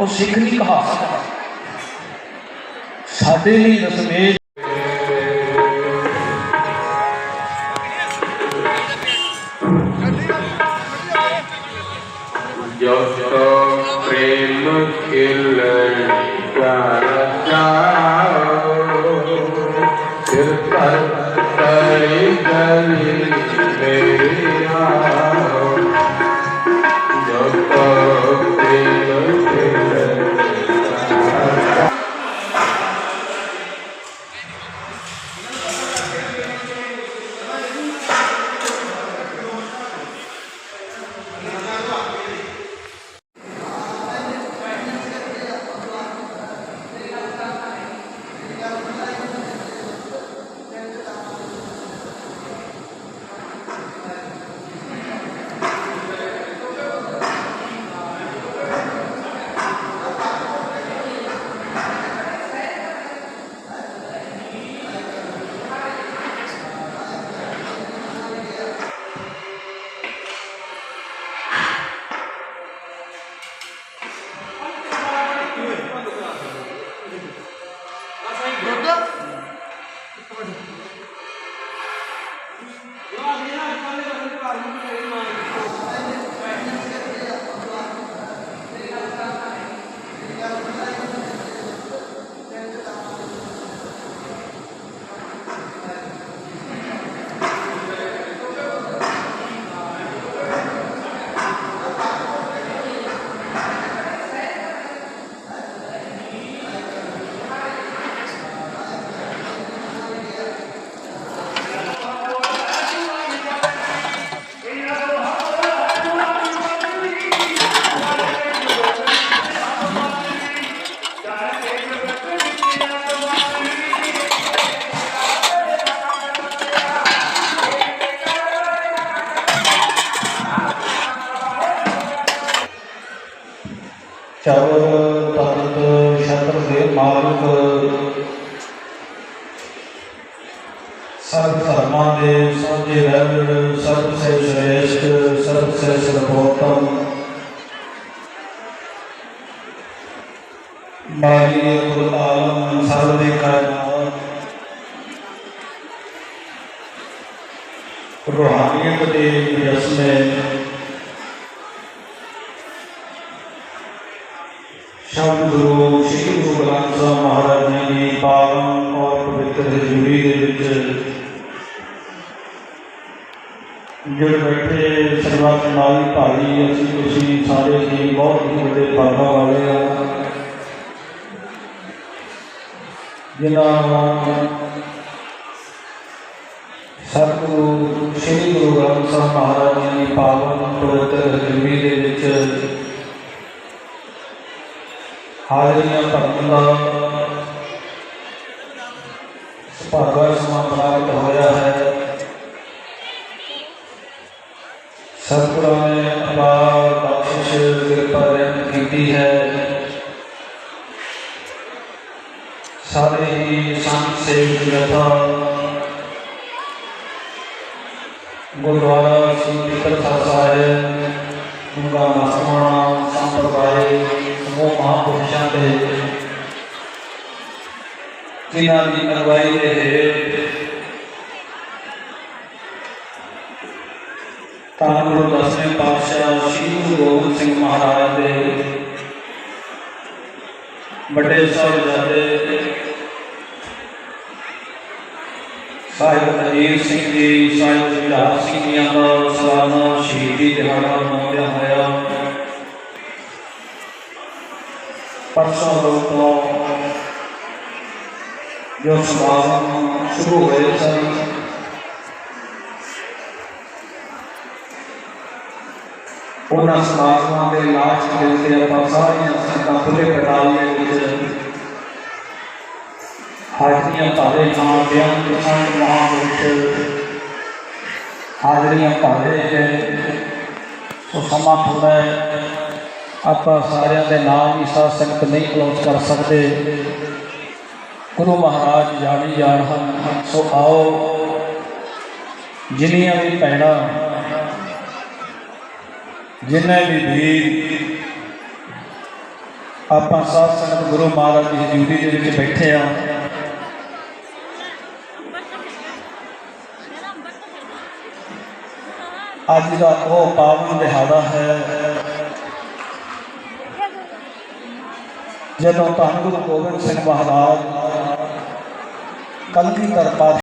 ਉਹ ਸਿੱਖ ਨਹੀਂ ਕਹਾ ਸਕਦਾ ਸਾਡੇ ਲਈ ਦਸਮੇਜ ਜਸ ਪ੍ਰੇਮ ਖਿਲਣ ਕਰ Good. ਚਵਰ ਤਖਤ ਸ਼ਤਰ ਦੇ ਮਾਲਕ ਸਰਬ ਧਰਮਾਂ ਦੇ ਸਾਂਝੇ ਰਹਿਣ ਸਰਬ ਸੇ ਸ਼੍ਰੇਸ਼ਟ ਸਰਬ ਸੇ ਸਰਵੋਤਮ ਮਾਲੀ ਕੁਲ ਆਲਮ ਸਰਬ ਦੇ ਕਾਇਨਾਤ ਰੂਹਾਨੀਅਤ ਦੇ ਮੁਜਸਮੇ ਸ਼ਬਦ ਗੁਰੂ ਸ਼੍ਰੀ ਗੁਰੂ ਗ੍ਰੰਥ ਸਾਹਿਬ ਮਹਾਰਾਜ ਜੀ ਦੀ ਪਾਵਨ ਔਰ ਪਵਿੱਤਰ ਹਜ਼ੂਰੀ ਦੇ ਵਿੱਚ ਜਿਹੜੇ ਬੈਠੇ ਸਰਬੱਤ ਨਾਲ ਭਾਈ, ਅਸੀਂ ਤੁਸੀਂ ਸਾਰੇ ਜੀ ਬਹੁਤ ਹੀ ਵੱਡੇ ਭਾਗਾਂ ਵਾਲੇ ਆ। ਜਿਨ੍ਹਾਂ ਸਤਿਗੁਰੂ ਸ਼੍ਰੀ ਗੁਰੂ ਗ੍ਰੰਥ ਸਾਹਿਬ ਮਹਾਰਾਜ ਜੀ ਦੀ ਪਾਵਨ ਪਵਿੱਤਰ ਹਜ਼ੂਰੀ ਦੇ ਵਿੱਚ ਹਾਜ਼ਰੀਆਂ ਭਰਨ ਦਾ ਸੁਭਾਗਾ ਸਮਾਂ ਪ੍ਰਾਪਤ ਹੋਇਆ ਹੈ। ਸਤਿਗੁਰਾਂ ਨੇ ਅਪਾਰ ਬਖਸ਼ਿਸ਼ ਕਿਰਪਾ ਰਹਿਮਤ ਕੀਤੀ ਹੈ। ਸਾਰੇ ਹੀ ਸੰਤ ਸੇਵਕ ਜਥਾ ਗੁਰਦੁਆਰਾ ਸ੍ਰੀ ਪਿਤਰ ਸਾਹਿਬ ਗੁਰਗਾ ਮਸਮਾਣਾ ਸੰਪਰਦਾਇ ਸਮੂਹ ਮਹਾਂਪੁਰਸ਼ਾਂ ਦੇ ਜਿਨ੍ਹਾਂ ਦੀ ਅਗਵਾਈ ਦੇ ਤਾਂ ਗੁਰੂ ਦਸਵੇਂ ਪਾਤਸ਼ਾਹ ਸ੍ਰੀ ਗੁਰੂ ਗੋਬਿੰਦ ਸਿੰਘ ਮਹਾਰਾਜ ਦੇ ਵੱਡੇ ਸਾਹਿਬਜ਼ਾਦੇ ਸਾਹਿਬ ਅਜੀਤ ਸਿੰਘ ਜੀ, ਸਾਹਿਬ ਜੁਝਾਰ ਸਿੰਘ ਜੀ ਦਾ ਸਾਲਾਨਾ ਸ਼ਹੀਦੀ ਦਿਹਾੜਾ ਮਨਾਉਂਦਿਆਂ ਹੋਇਆ ਪਰਸੋਂ ਰੋਜ਼ ਤੋਂ ਜੋ ਸਮਾਗਮ ਸ਼ੁਰੂ ਹੋਏ ਸਨ ਉਹਨਾਂ ਸਮਾਗਮਾਂ ਦੇ ਲਾਸਟ ਦਿਨ ਤੇ ਆਪਾਂ ਸਾਰੀਆਂ ਸੰਗਤਾਂ ਖੁੱਲੇ ਕਟਾਲ ਦੇ ਵਿੱਚ ਹਾਜ਼ਰੀਆਂ ਭਾਵੇ ਨਾਮ ਬਿਆਨ ਪ੍ਰਸੰਗ ਮਹਾਂਪੁਰਸ਼ ਹਾਜ਼ਰੀਆਂ ਭਾਵੇ ਹੈ ਸੋ ਸਮਾਂ ਥੋੜਾ ਹੈ ਆਪਾਂ ਸਾਰਿਆਂ ਦੇ ਨਾਮ ਹੀ ਸਾਧ ਸੰਗਤ ਨਹੀਂ ਕਲੋਜ਼ ਕਰ ਸਕਦੇ। ਗੁਰੂ ਮਹਾਰਾਜ ਜਾਣੀ ਜਾਣ ਹਨ, ਸੋ ਆਓ, ਜਿੰਨੀਆਂ ਵੀ ਭੈਣਾਂ, ਜਿੰਨੇ ਵੀ ਵੀਰ, ਆਪਾਂ ਸਾਧ ਸੰਗਤ ਗੁਰੂ ਮਹਾਰਾਜ ਦੀ ਹਜ਼ੂਰੀ ਦੇ ਵਿੱਚ ਬੈਠੇ ਆ ਅੱਜ ਦਾ ਉਹ ਪਾਵਨ ਦਿਹਾੜਾ ਹੈ। ਜਦੋਂ ਧੰਨ ਗੁਰੂ ਗੋਬਿੰਦ ਸਿੰਘ ਮਹਾਰਾਜ ਕਲਗੀਧਰ ਪਾਤਸ਼ਾਹ